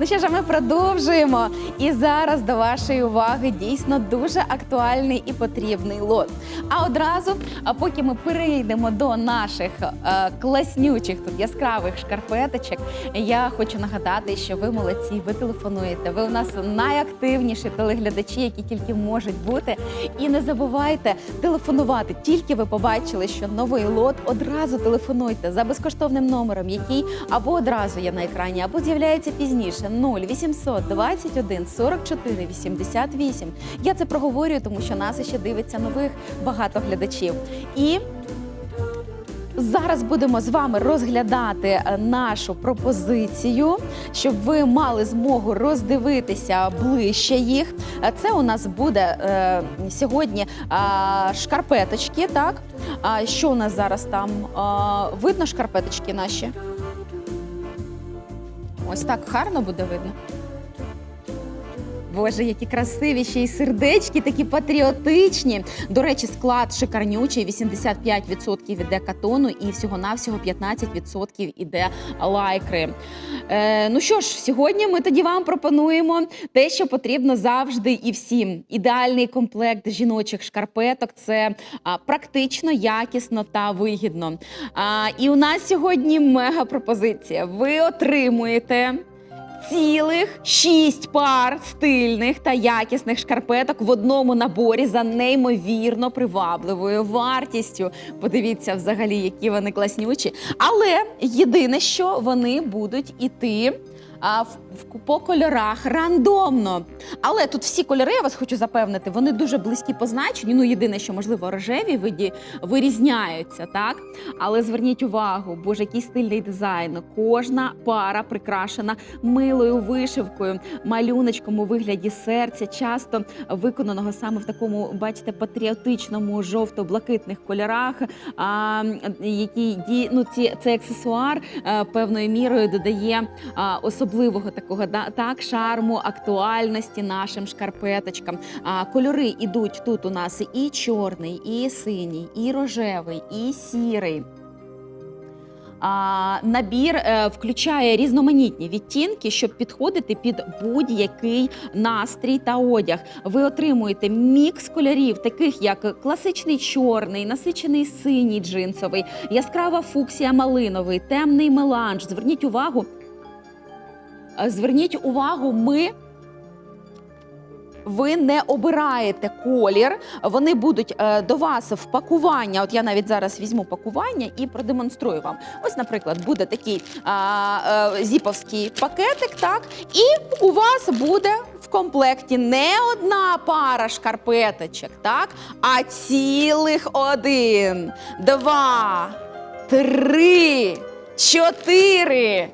Ну що ж, ми продовжуємо. І зараз до вашої уваги дійсно дуже актуальний і потрібний лот. А одразу, а поки ми перейдемо до наших е, класнючих тут яскравих шкарпеточок, я хочу нагадати, що ви молодці, ви телефонуєте. Ви у нас найактивніші телеглядачі, які тільки можуть бути. І не забувайте телефонувати. Тільки ви побачили, що новий лот одразу телефонуйте за безкоштовним номером, який або одразу є на екрані, або з'являється пізніше 0800 21 44 88. Я це проговорюю, тому що нас ще дивиться нових багато глядачів. І Зараз будемо з вами розглядати е, нашу пропозицію, щоб ви мали змогу роздивитися ближче їх. Е, Це у нас буде е, сьогодні е, шкарпеточки. Так, а що у нас зараз там? Е, видно шкарпеточки наші? Ось так гарно буде видно. Боже, які красиві ще й сердечки, такі патріотичні. До речі, склад шикарнючий, 85% іде катону і всього-навсього 15% іде лайкри. Е, ну що ж, сьогодні ми тоді вам пропонуємо те, що потрібно завжди і всім. Ідеальний комплект жіночих шкарпеток це практично, якісно та вигідно. А, і у нас сьогодні мега пропозиція. Ви отримуєте цілих шість пар стильних та якісних шкарпеток в одному наборі за неймовірно привабливою вартістю. Подивіться, взагалі, які вони класнючі. Але єдине, що вони будуть іти. А в, в- по кольорах рандомно. Але тут всі кольори, я вас хочу запевнити, вони дуже близькі по значенню. Ну, єдине, що можливо рожеві виді вирізняються, так? Але зверніть увагу, боже, який стильний дизайн. Кожна пара прикрашена милою вишивкою, малюночком у вигляді серця, часто виконаного саме в такому, бачите, патріотичному жовто-блакитних кольорах. А, які ну, ці, цей аксесуар е, певною мірою додає а, особливого такого так, шарму, актуальності нашим шкарпеточкам. А, кольори ідуть тут у нас і чорний, і синій, і рожевий, і сірий. А, набір е, включає різноманітні відтінки, щоб підходити під будь-який настрій та одяг. Ви отримуєте мікс кольорів, таких як класичний чорний, насичений синій джинсовий, яскрава фуксія малиновий, темний меланж. Зверніть увагу. Е, Зверніть увагу, ми. Ви не обираєте колір, вони будуть е, до вас в пакування. От я навіть зараз візьму пакування і продемонструю вам. Ось, наприклад, буде такий а, е, зіповський пакетик, так, і у вас буде в комплекті не одна пара шкарпеточок, так, а цілих один, два, три, чотири.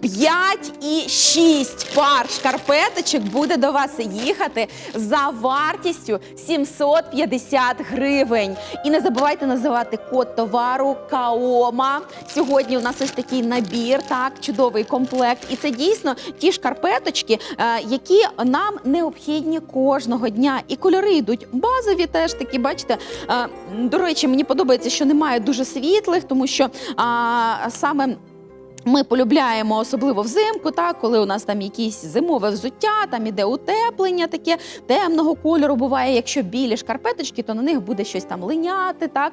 5 і 6 пар шкарпеточок буде до вас їхати за вартістю 750 гривень. І не забувайте називати код товару Каома. Сьогодні у нас ось такий набір, так, чудовий комплект. І це дійсно ті шкарпеточки, е, які нам необхідні кожного дня. І кольори йдуть базові, теж такі, бачите. Е, До речі, мені подобається, що немає дуже світлих, тому що саме. Ми полюбляємо особливо взимку, так, коли у нас там якісь зимове взуття, там іде утеплення таке темного кольору. Буває, якщо білі шкарпеточки, то на них буде щось там линяти, так,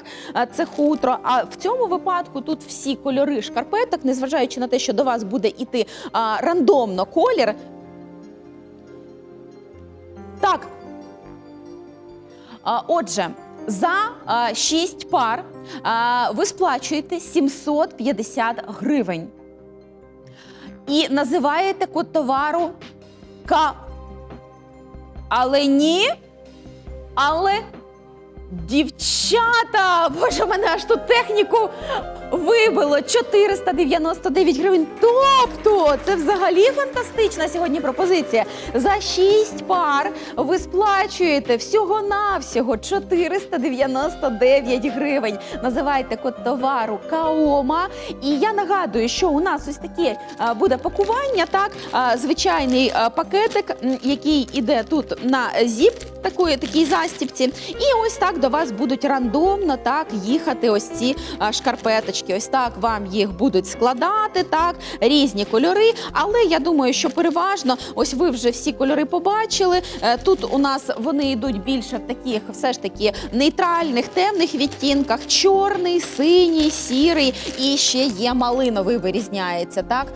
це хутро. А в цьому випадку тут всі кольори шкарпеток, незважаючи на те, що до вас буде іти а, рандомно колір. Так. А, отже, за а, 6 пар ви сплачуєте 750 гривень. І називаєте код товару К. Але ні. Але дівчата! Боже, мене аж тут техніку вибило 499 гривень. Тобто, це взагалі фантастична сьогодні пропозиція. За 6 пар ви сплачуєте всього-навсього 499 гривень. Називайте код товару Каома. І я нагадую, що у нас ось таке буде пакування, так, звичайний пакетик, який іде тут на зіп такої такій застіпці. І ось так до вас будуть рандомно так їхати ось ці шкарпеточки. Ось так вам їх будуть складати, так різні кольори. Але я думаю, що переважно, ось ви вже всі кольори побачили. Е, Тут у нас вони йдуть більше в таких, все ж таки, нейтральних, темних відтінках: чорний, синій, сірий і ще є малиновий вирізняється. Так,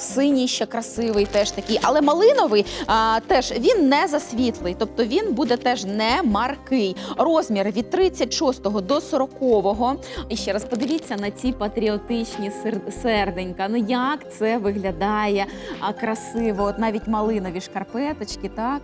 синій ще красивий, теж такий. Але малиновий а, теж він не засвітлий, тобто він буде теж не маркий. Розмір від 36 до 40. І ще раз подивіться на ці патріотичні сер- серденька. Ну як це виглядає красиво. От навіть малинові шкарпеточки, так.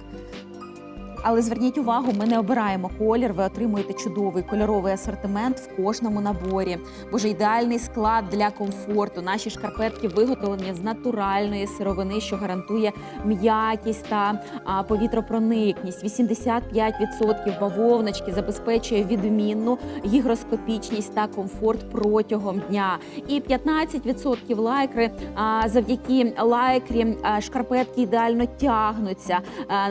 Але зверніть увагу, ми не обираємо колір. Ви отримуєте чудовий кольоровий асортимент в кожному наборі. Боже, ідеальний склад для комфорту. Наші шкарпетки виготовлені з натуральної сировини, що гарантує м'якість та повітропроникність. 85% бавовночки забезпечує відмінну гігроскопічність та комфорт протягом дня. І 15% лайкри завдяки лайкрі шкарпетки ідеально тягнуться.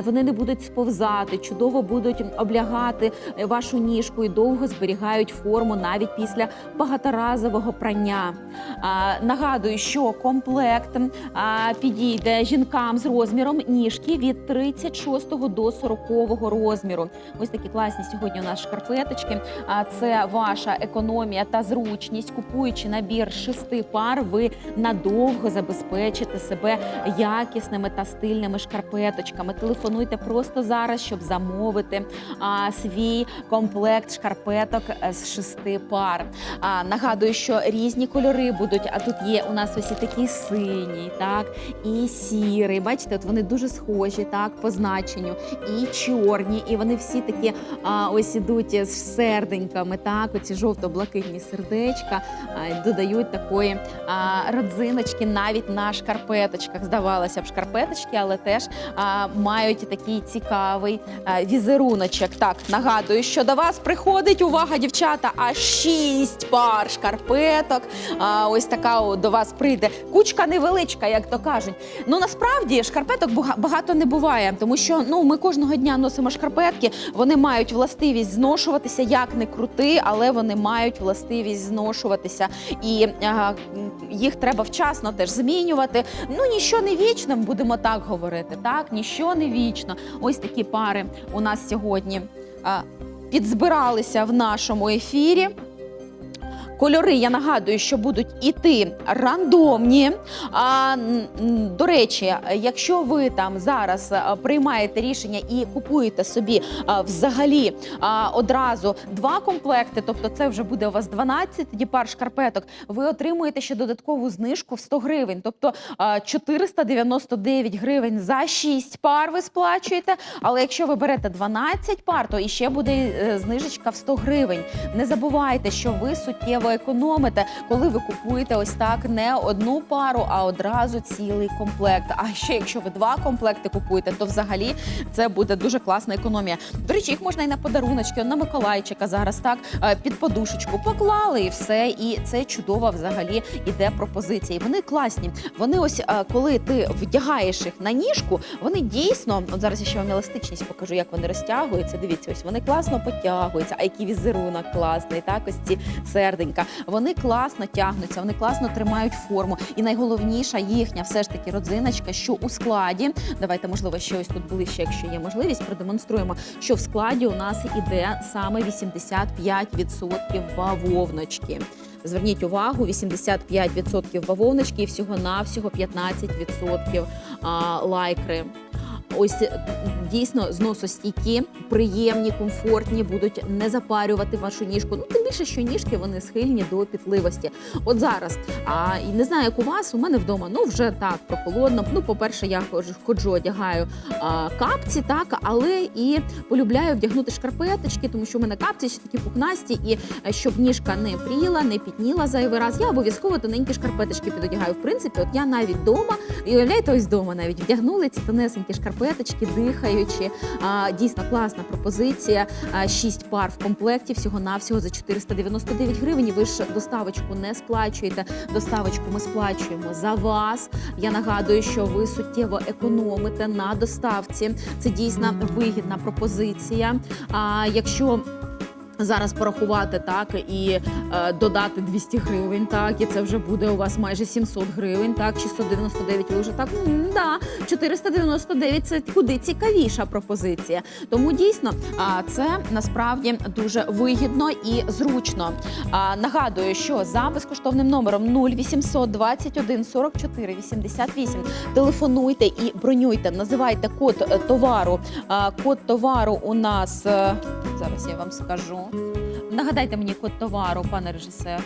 Вони не будуть сповзати, чудово будуть облягати е, вашу ніжку і довго зберігають форму навіть після багаторазового прання. А, Нагадую, що комплект а, підійде жінкам з розміром ніжки від 36 до 40 розміру. Ось такі класні сьогодні у нас шкарпеточки. А це ваша економія та зручність. Купуючи набір шести пар, ви надовго забезпечите себе якісними та стильними шкарпеточками. Телефонуйте просто зараз, щоб замовити а, свій комплект шкарпеток е, з шести пар. А, нагадую, що різні кольори будуть. А тут є у нас ось і такий синій, так і сірий. Бачите, от вони дуже схожі, так по значенню, і чорні, і вони всі такі а, ось ідуть з серденьками. Так, оці жовто-блакитні сердечка а, додають такої а, родзиночки навіть на шкарпеточках. Здавалося б, шкарпеточки, але теж а, мають такий цікавий візеруночок. Так, нагадую, що до вас приходить увага, дівчата, аж шість пар шкарпеток. А, ось така до вас прийде кучка невеличка, як то кажуть. Ну насправді шкарпеток багато не буває, тому що ну ми кожного дня носимо шкарпетки. Вони мають властивість зношуватися, як не крути, але вони мають властивість зношуватися, і а, їх треба вчасно теж змінювати. Ну ніщо не вічно, будемо так говорити. Так, ніщо не вічно. Ось такі пари у нас сьогодні підзбиралися в нашому ефірі. Кольори, я нагадую, що будуть іти рандомні. А, до речі, якщо ви там зараз приймаєте рішення і купуєте собі а, взагалі а, одразу два комплекти, тобто це вже буде у вас 12 тоді пар шкарпеток, ви отримуєте ще додаткову знижку в 100 гривень, тобто а, 499 гривень за 6 пар ви сплачуєте. Але якщо ви берете 12 пар, то іще буде е, знижечка в 100 гривень. Не забувайте, що ви суттєво економите, коли ви купуєте ось так не одну пару, а одразу цілий комплект. А ще якщо ви два комплекти купуєте, то взагалі це буде дуже класна економія. До речі, їх можна і на подаруночки, на Миколайчика зараз так е, під подушечку поклали і все. І це чудова взагалі іде пропозиція. І Вони класні. Вони ось е, коли ти вдягаєш їх на ніжку, вони дійсно, от зараз я ще вам еластичність покажу, як вони розтягуються. Дивіться, ось вони класно потягуються. А який візерунок класний, так ось ці серденька. Вони класно тягнуться, вони класно тримають форму. І найголовніша їхня все ж таки родзиночка, що у складі. Давайте, можливо, ще ось тут ближче, якщо є можливість, продемонструємо, що в складі у нас іде саме 85% бавовночки. Зверніть увагу, 85% бавовночки і всього-навсього 15% а, лайкри. Ось е, дійсно зносостійкі, приємні, комфортні, будуть не запарювати вашу ніжку. Ну тим більше, що ніжки вони схильні до пітливості. От зараз, а і не знаю, як у вас, у мене вдома ну вже так прохолодно. Ну, по-перше, я ходжу, одягаю а, капці, так, але і полюбляю вдягнути шкарпеточки, тому що в мене капці ще такі пухнасті, і е, щоб ніжка не пріла, не пітніла зайвий раз. Я обов'язково тоненькі шкарпеточки підодягаю. В принципі, от я навіть вдома, і уявляєте, ось вдома навіть вдягнули ці тонесенькі шкарпеточки. Шкарпеточки, дихаючі. А, Дійсно класна пропозиція. Шість пар в комплекті всього навсього за 499 гривень. Ви ж доставочку не сплачуєте. Доставочку ми сплачуємо за вас. Я нагадую, що ви суттєво економите на доставці. Це дійсно вигідна пропозиція. А якщо Зараз порахувати так і е, додати 200 гривень, так і це вже буде у вас майже 700 гривень, так 699 ви вже так м, да 499 – це куди цікавіша пропозиція. Тому дійсно це насправді дуже вигідно і зручно. Нагадую, що за безкоштовним номером 0800 21 44 88 телефонуйте і бронюйте, називайте код е, товару. Код товару у нас е, зараз я вам скажу. Нагадайте мені код товару, пане режисер.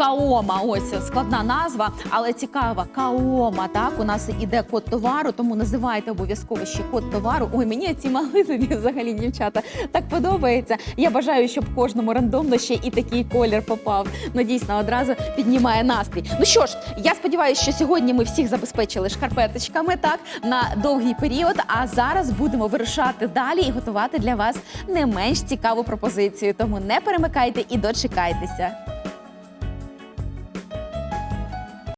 Каома, ось складна назва, але цікава. Каома, так у нас іде код товару, тому називайте обов'язково ще код товару. Ой, мені ці малинові взагалі дівчата так подобається. Я бажаю, щоб кожному рандомно ще і такий колір попав. Ну дійсно одразу піднімає настрій. Ну що ж, я сподіваюся, що сьогодні ми всіх забезпечили шкарпеточками так на довгий період. А зараз будемо вирушати далі і готувати для вас не менш цікаву пропозицію. Тому не перемикайте і дочекайтеся.